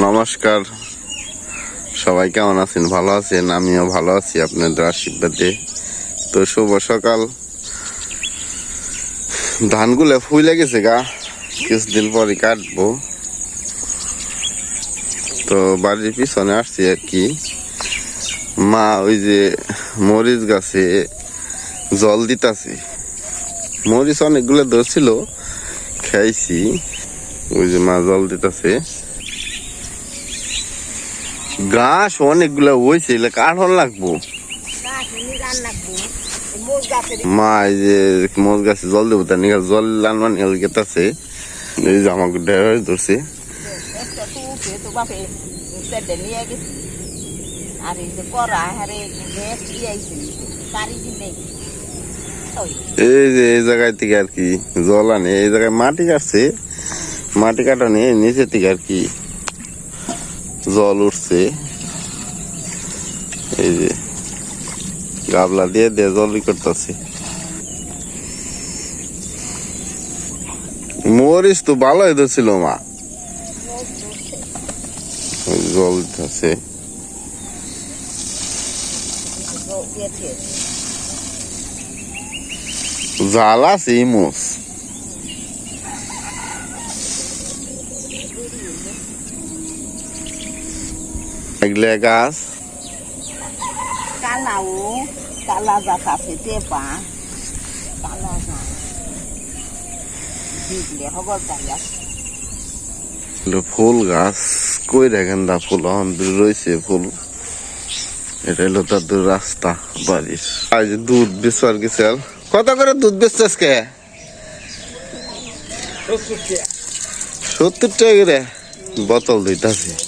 নমস্কার। সবাই কেমন আছেন? ভালো আছেন? আমিও ভালো আছি আপনাদের আশীর্বাদে। তো শুভ সকাল। ধানগুলো ফুলে গেছে গা। কিছুদিন পরে কাটবো। তো বাড়ির পিছনে আসছি আর কি। মা ওই যে মরিচ গাছে জল দিতাছে। মরিচ অনেকগুলো ধরছিল, খাইছি। ওই যে মা জল দিতাছে। ঘাস অনেকগুলো হয়েছে এগুলো কাঠন লাগবো। মা এই যে মোজ গাছে জল দেবো তার নিয়ে জল গেতাছে এই ড্রাইভার ধরছে। আর এই যে করা হারে গ্যাস দিয়েছি কারি দিলে এই যে এই জায়গায় থেকে আর কি জল আনে এই জায়গায় মাটি কাটছে। মাটি কাটানে নিচে থেকে আর কি জল উঠছে। এই যে গাবলা দিয়ে দিয়ে জলই করতেছে। মরিচ তো ভালোই ধরছিল মা। জল দিতেছে। জাল আছে ইমোস। এগুলো গাছ কালাও কালা গাছ আছে তেপা কালা গাছ দিলে হবর ফুল গাছ কই দেখেন দা ফুল এখন রয়েছে ফুল এটা হলো তাদের রাস্তা বাড়ির আজ দুধ বেচবার গেছিল কত করে দুধ বেচছে আজকে সত্তর টাকা করে বোতল দিতেছে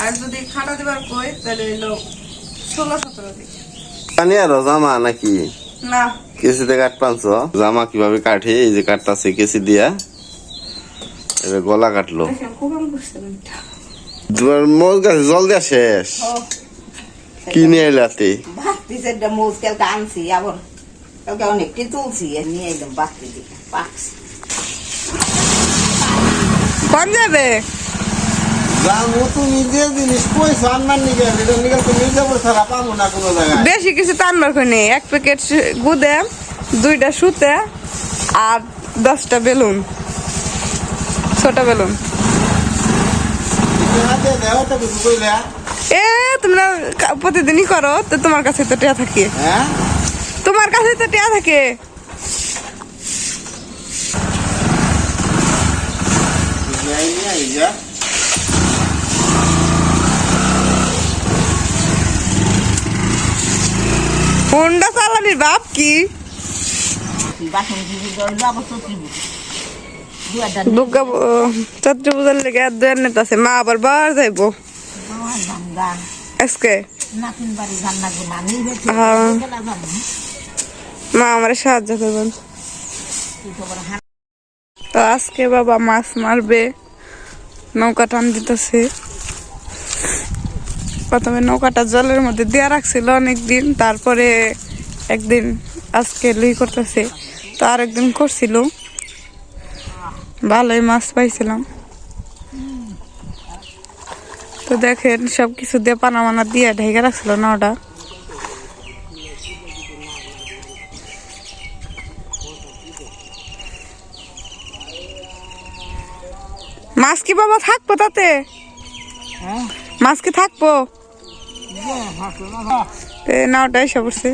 আর যদি খাটা দিবার কই তাহলে এলো ষোলো সতেরো দিই জানি আরও জামা নাকি? না। কেসিতে কাট পাঁচ জামা কীভাবে কাটে? এই যে কাটতাছে কেসি দিয়া। এবার গলা কাটলো। মোজ গাছে জল দেওয়া শেষ। কি নিয়ে এলাতে ভাবছি সেটা মোজ কালকে আনছি আবার কালকে অনেকটি তুলছি নিয়ে এলাম বাড়তি দিকে পাকছি। কোন যাবে? কোনো বেশি কিছু টানবার খুনি এক প্যাকেট গুদে দুইটা সুতে আর দশটা বেলুন। ছোট বেলুন। এ তোমরা প্রতিদিনই করো তো তোমার কাছে তো টিয়া থাকে। হ্যাঁ? তোমার কাছে তো টিয়া থাকে। আই হুন্ডা চালানির বাপ কি? দুর্গা চত্র লেগে আর দুয়ার নেতা মা আবার বার যাইবো। আজকে? হ্যাঁ। মা আমার সাহায্য করবেন। তো আজকে বাবা মাছ মারবে, নৌকা টান দিতেছে। প্রথমে নৌকাটা জলের মধ্যে দেওয়া রাখছিল অনেকদিন তারপরে একদিন আজকে লুই করতেছে। তো আর একদিন করছিল। ভালোই মাছ পাইছিলাম। তো দেখেন সব কিছু দিয়ে পানা মানা দিয়ে ঢেকে রাখছিল না ওটা মাছ কি বাবা থাকব তাতে? মাছ কি থাকব? এ, নাওটা এসে পড়ছে।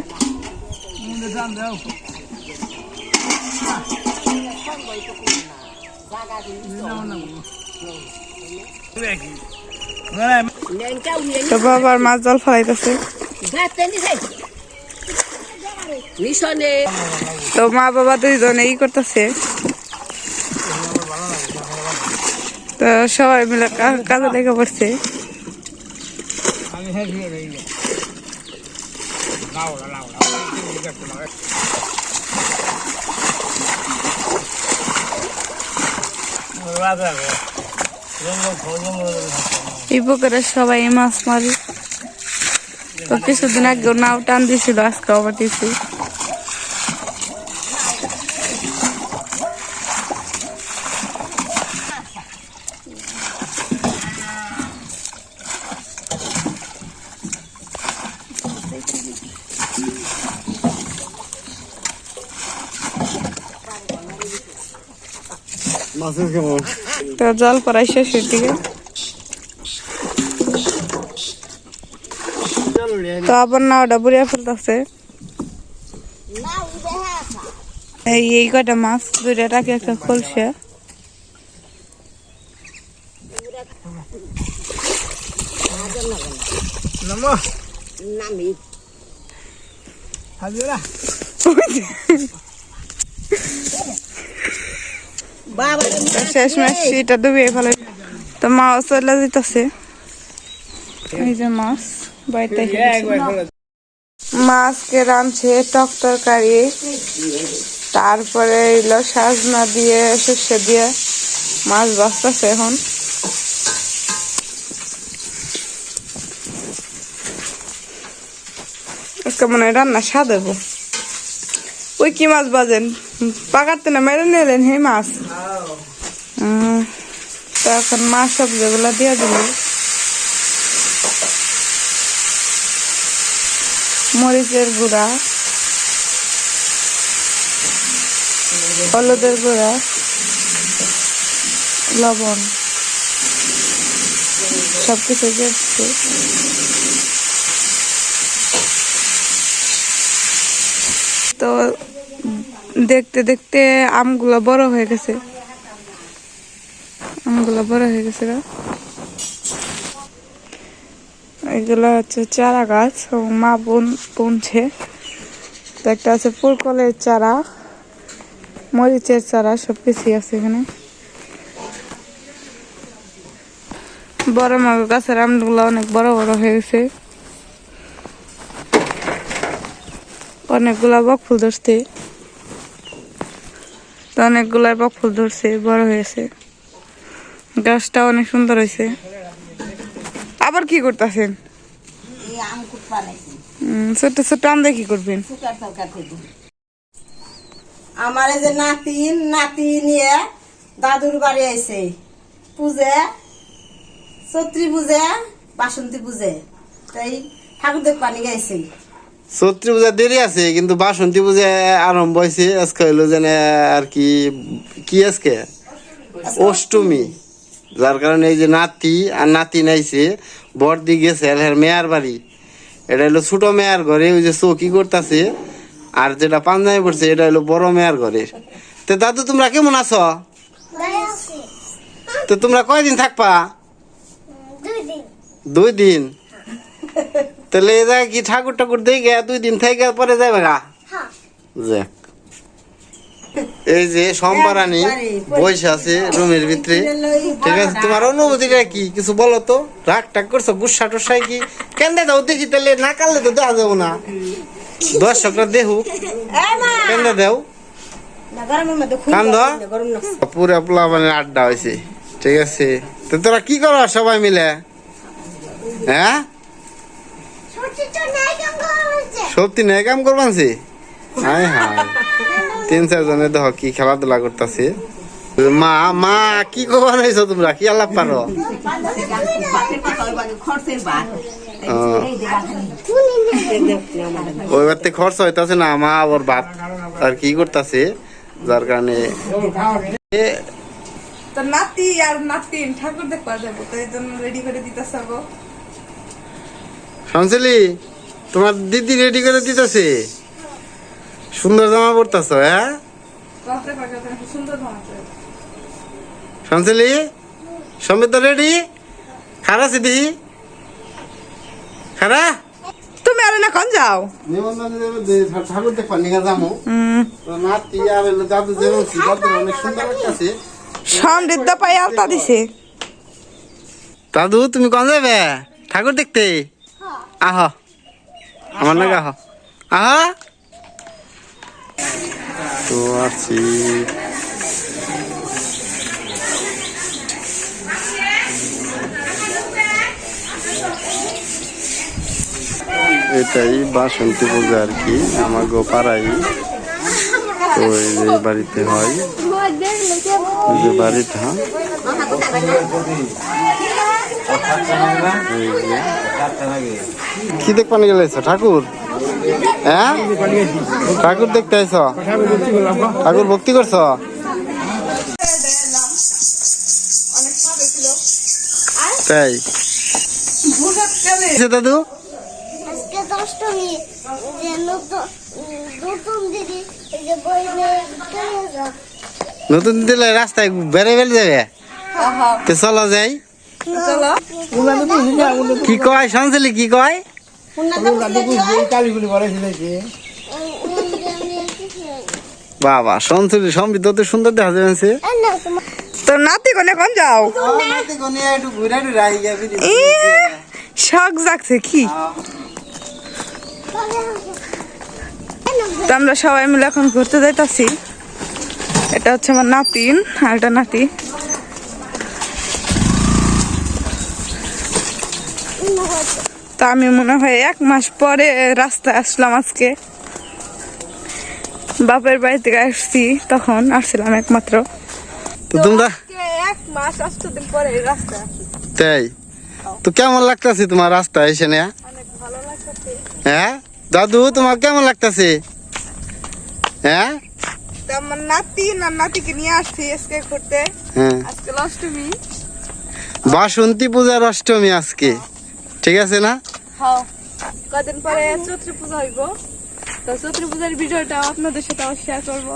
তো বাবার মাছ জল ফেলাইতেছে। তো মা বাবা দুইজনে ই করতেছে। তো সবাই মিলে কাজে লেগে পড়ছে। এই পুকুরে সবাই মাছ মারি তো কিছুদিন আগে নাও টান দিছিল আজকে আবার দিছি তো জল পড়াই শেষের দিকে। তো আবার নাওটা বুড়িয়া ফেলতেছে। এই এই কটা মাছ? দুইটা টাকে একটা খোলসে। বাবা তো শেষ মাস এটা ডুবিয়ে ফেলে তো মাছ চলে যেতেছে। এই যে মাছ বাড়িতে মাছকে রাঁধছে টক তরকারি। তারপরে এলো সাজনা দিয়ে সর্ষে দিয়ে। মাছ বাঁচতেছে এখন। আজকে মনে হয় রান্না স্বাদ হব ওই কি মাছ বাজেন? পাকাতে না মেরে নিলেন হে মাছ। তো এখন মাছ সবজিগুলো দিয়ে দিল। মরিচের গুঁড়া হলুদের গুঁড়া লবণ সব সবকিছু দিচ্ছি। তো দেখতে দেখতে আমগুলো বড় হয়ে গেছে। আমগুলো বড় হয়ে গেছে। এগুলো হচ্ছে চারা গাছ মা বোন বুনছে। একটা আছে ফুলকলের চারা, মরিচের চারা, সব কিছুই আছে এখানে। বড় মাগো গাছের আমগুলো অনেক বড় বড় হয়ে গেছে। অনেকগুলা বক ফুল ধরছে। তো অনেকগুলা বক ফুল ধরছে বড় হয়েছে। গাছটা অনেক সুন্দর হয়েছে। আবার কি করতেছেন? ছোট ছোট আম দিয়ে কি করবেন? আমার এই যে নাতিন নাতি নিয়ে দাদুর বাড়ি আইছে। পূজে চত্রী পূজে বাসন্তী পূজে। তাই ঠাকুর দেখ পানি গাইছে সত্যি পূজা দেরি আছে কিন্তু বাসন্তী পূজা আরম্ভ হয়েছে। আজকে হইল যেন আর কি কি আজকে? অষ্টমী। যার কারণে এই যে নাতি আর নাতি নাইছে বড়দি গেছে এর মেয়ার বাড়ি। এটা হলো ছোট মেয়ার ঘরে ওই যে চৌকি করতেছে আর যেটা পাঞ্জাবি পড়ছে এটা হলো বড় মেয়ার ঘরের। তো দাদু তোমরা কেমন আছো? তো তোমরা কয়দিন থাকবা? দুই দিন? তাহলে এ জায়গায় কি ঠাকুর ঠাকুর দেখে দুই দিন থেকে পরে যাবে গা? যাক। এই যে সম্পারানি বসে আছে রুমের ভিতরে। ঠিক আছে তোমার অনুভূতিটা কি? কিছু বলো তো? রাগ টাগ করছ? গুসা টুসাই কি? কেন দাও দেখি তাহলে? না কাললে তো দেওয়া যাব না। দর্শকরা দেখুক। কেন দাও? না পুরা পোলা মানে আড্ডা হয়েছে। ঠিক আছে। তো তোরা কি করো সবাই মিলে? হ্যাঁ? সত্যি নাই কাম করবানছি? হাই হাই তিন চার জনে দেখ কি খেলাধুলা করতেছে। মা মা, কি করবা নাইছো তোমরা? কি আলাপ পারো? ওই বাড়তে খরচ হইতাছে না, মা ওর ভাত আর কি করতেছে, যার কারণে নাতি আর নাতিন ঠাকুর দেখতে যাব, তো জন্য রেডি করে দিতে শামসেলি তোমার দিদি রেডি করে দিতেছে। সুন্দর জামা পরতাছ হ্যাঁ? শামসেলি সমিত রেডি খারা সিদি খারা? তুমি আর না কোন যাও? ঠাকুর দেখবা নিগা যামু নাতি আর দাদু যেমন অনেক সুন্দর লাগতেছে। সমৃদ্ধ পাই আলতা দিছে। দাদু তুমি কোন যাবে? ঠাকুর দেখতে? আহ। আমার নাকি আহ। আহ। তো আসছি এটাই বাসন্তী পূজা আর কি আমার গোপাড়াই তো এই যে বাড়িতে হয়। যে হ্যাঁ যে। কি দেখবানি গেলেছ ঠাকুর? হ্যাঁ? ঠাকুর দেখতে আইছ? ঠাকুর ভক্তি করছ? তাই? দাদু? নতুন দিলে রাস্তায় বেড়ে বেড়ে যাবে? তো চলো যাই। কি কয় শুনছিলি কি কয়? বাবা শুনছিলি সম্বিত তো সুন্দর দেখা যাচ্ছে। তোর নাতি কোনে কোন যাও? শখ জাগছে কি? তো আমরা সবাই মিলে এখন ঘুরতে যাইতাছি। এটা হচ্ছে আমার নাতিন আর এটা নাতি। তো আমি মনে হয় এক মাস পরে রাস্তায় আসলাম আজকে। বাপের বাড়ি থেকে আসছি তখন আসছিলাম একমাত্র। তো তোমরা? এক মাস আষ্ট দিন পরে রাস্তায় তাই? তো কেমন লাগতেছে তোমার রাস্তা এসে লাগছে হ্যাঁ? দাদু তোমার কেমন লাগতেছে? হ্যাঁ? আমার নাতি না নাতিকে নিয়ে আসছি আজকে ঘুরতে। হ্যাঁ। আজকে অষ্টমী। বাসন্তী পূজার অষ্টমী আজকে। ঠিক আছে না? হ্যাঁ। কদিন পরে চৈত্রী পূজা হইব। তো চৈত্রী পূজার ভিডিওটা আপনাদের সাথে শেয়ার করব।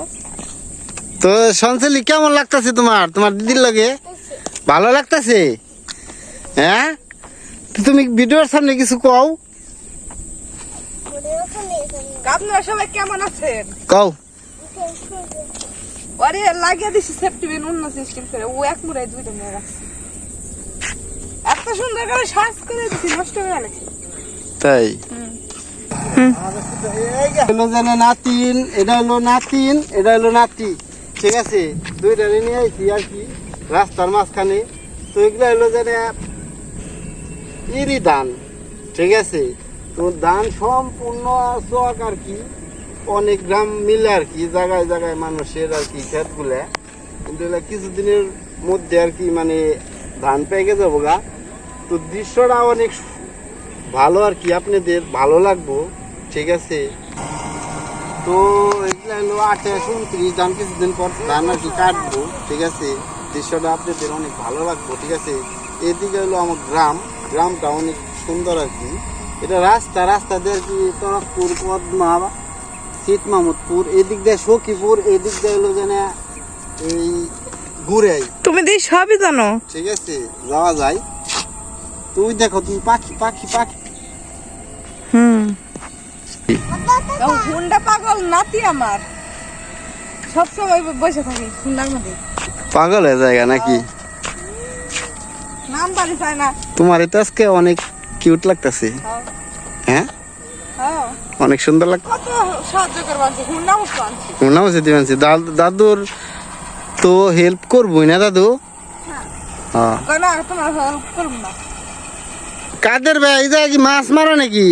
তো সঞ্চলি কেমন লাগতেছে তোমার? তোমার দিদির লগে? ভালো লাগতেছে? হ্যাঁ? তুমি ভিডিওর সামনে কিছু কও। আপনারা সবাই কেমন আছেন? কও। আরে লাগিয়ে দিছি সেফটি বিন অন্য সিস্টেম করে। ও এক মুড়াই দুইটা নিয়ে রাখছি। এত সুন্দর করে সাজ করে দিছি নষ্ট হয়ে গেছে তাই? হলো নাতিন এটা হলো নাতিন এটা হলো নাতি। ঠিক আছে? দুইটা নিয়ে আইছি আর কি রাস্তার মাঝখানে। তো এগুলো হলো যেন ইরি ধান ঠিক আছে? তো ধান সম্পূর্ণ চক আর কি অনেক গ্রাম মিলে আর কি জায়গায় জায়গায় মানুষের আর কি ক্ষেতগুলা। কিন্তু কিছুদিনের মধ্যে আর কি মানে ধান পেকে যাব গা। তো দৃশ্যটা অনেক ভালো আর কি আপনাদের ভালো লাগবো ঠিক আছে? তো এগুলা হলো আঠাশ উনত্রিশ ধান কিছুদিন পর ধান আর কি কাটবো ঠিক আছে? দৃশ্যটা আপনাদের অনেক ভালো লাগবো ঠিক আছে? এদিকে হলো আমার গ্রাম গ্রামটা অনেক সুন্দর আর কি। এটা রাস্তা রাস্তা দিয়ে আর কি তরফপুর পদ্মা শীত মাহমুদপুর এদিক দিয়ে সখীপুর এদিক দিয়ে হলো যেন এই ঘুরাই তুমি দিয়ে সবই জানো। ঠিক আছে যাওয়া যায়। তুই দেখো তুমি পাখি পাখি পাখি। হুম। হুন্ডা পাগল নাতি আমার। সব সময় বসে থাকি হুন্ডার মধ্যে। পাগল হয়ে জায়গা নাকি? নাম বাড়ি চায় না। তোমার এটা আজকে অনেক কিউট লাগতেছে। হ্যাঁ। হ্যাঁ? অনেক সুন্দর লাগ কত সাহায্য করব হুন্ডা মুখ আনছি। হচ্ছে দিবেনছি দাদুর তো হেল্প করবই না দাদু? হ্যাঁ। কেন আর তোমার হেল্প করব না। কাদের ভাই এই জায়গায় কি মাছ মারা নাকি?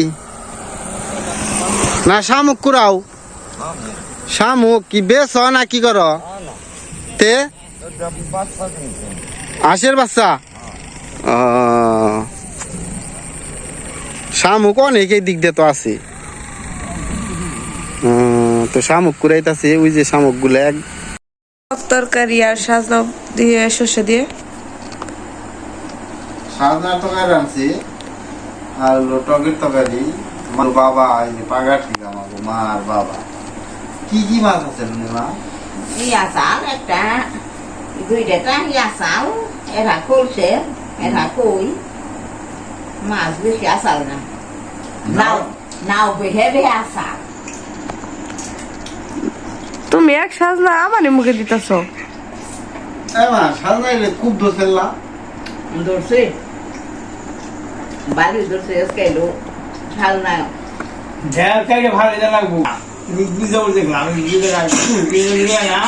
না শামুক কুড়াও। শামুক কি বেশ না কি কর? তে? আশের বাচ্চা। শামুক অনেক এই দিক দিয়ে তো আছে। তো শামুক কুড়াইতেছে ওই যে শামুকগুলো এক তরকারি আর সাজনা দিয়ে সর্ষে দিয়ে। সাজনার তরকারি রাঁধছি আর টকের তরকারি আমার বাবা আমার মা আর বাবা। কি কি মাছ আছে মা? ইয়া চাল একটা দুইটা টা ইয়া চাল এরা এরা কই। মাছ বেশি আসাল না। নাও। নাও বেহে বেহে আসাল তুমি এক সাজনা আমারই মুখে দিতেছো। খুব দোসেল্লা ধরছে বাড়ি ধরছে খাইলো ভালো না ঢের খাইলে ভালো এটা লাগবো? বুঝতে বলতে দেখলাম আমি বুঝতে লাগবো বুঝতে না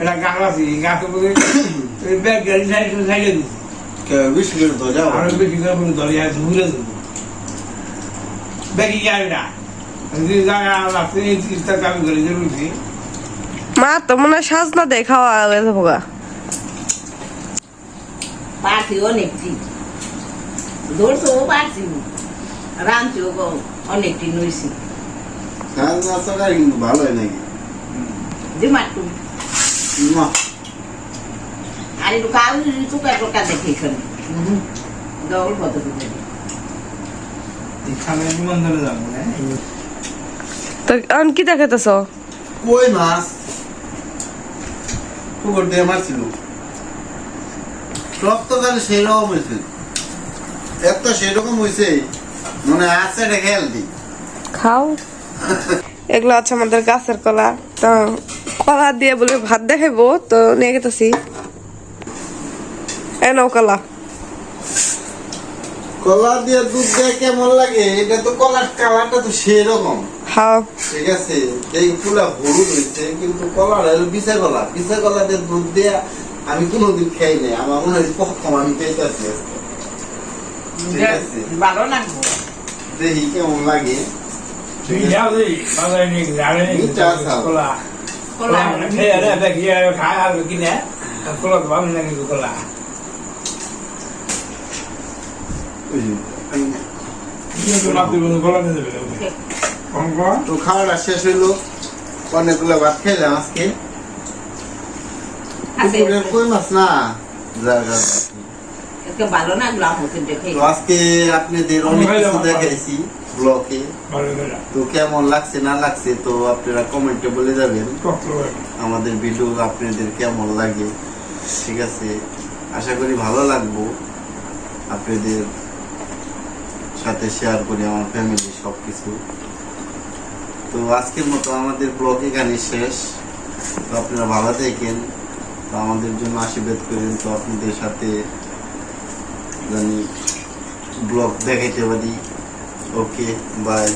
এটা গাছ আছে গাছ উপরে ওই ব্যাগ গাড়ি সাইড সাইডে দিচ্ছি বিশ মিনিট তো যাও। আর বেশি করে পুরো দরিয়া ঘুরে দেবো ব্যাগই যাবে না যদি জায়গা রাস্তায় এই চিকিৎসা কামি করে জরুরি মা তো মনে হয় সাজনা দিয়ে খাওয়া গেছে ভোগা অনেকটি ধরছেও পারছি রাঁধছেও অনেকটি নইছি নাস্তাটা কিন্তু ভালো হয় নাকি? দিমাটু না। আর একটু কাউ টুকা টুকা দেখে এখানে। দল কত এখন কি দেখাইতেছ? কই মাছ? পুকুর দিয়ে মারছিল। সব তো সেই রকম হয়েছে এত সেই রকম মনে আছে এটা হেলদি খাও। এগুলো আছে আমাদের গাছের কলা। তো কলা দিয়ে বলে ভাত দেখাইবো তো নিয়ে গেতেছি। কলা। কলা দিয়ে দুধ দিয়ে কেমন লাগে? এটা তো কলার কালারটা তো সেই রকম খাও। ঠিক আছে? এই হলুদ হয়েছে কিন্তু কলা হলো পিসা কলা। পিসা কলা দিয়ে দুধ দিয়ে আমি কোনোদিন খাই নাই। আমার মনে হয় প্রথম আমি পেয়েছি ভালো লাগবো দেখি কেমন লাগে। কোলা তো খাওয়াটা শেষ হইল অনেকগুলো ভাত খাইলাম আজকে কই মাছ না জায়গা একে ভালো লাগল আমাকে দেখে তো আজকে আপনাদের অনেক কিছু দেখাইছি ব্লকে। তো কেমন লাগছে না লাগছে তো আপনারা কমেন্টে বলে যাবেন। আমাদের ভিডিও আপনাদের কেমন লাগে ঠিক আছে? আশা করি ভালো লাগবো। আপনাদের সাথে শেয়ার করি আমার ফ্যামিলি সব কিছু তো আজকের মতো আমাদের ব্লগ এখানে শেষ। তো আপনারা ভালো থাকেন। তো আমাদের জন্য আশীর্বাদ করেন। তো আপনাদের সাথে জানি ব্লগ দেখাইতে পারি। Okay bye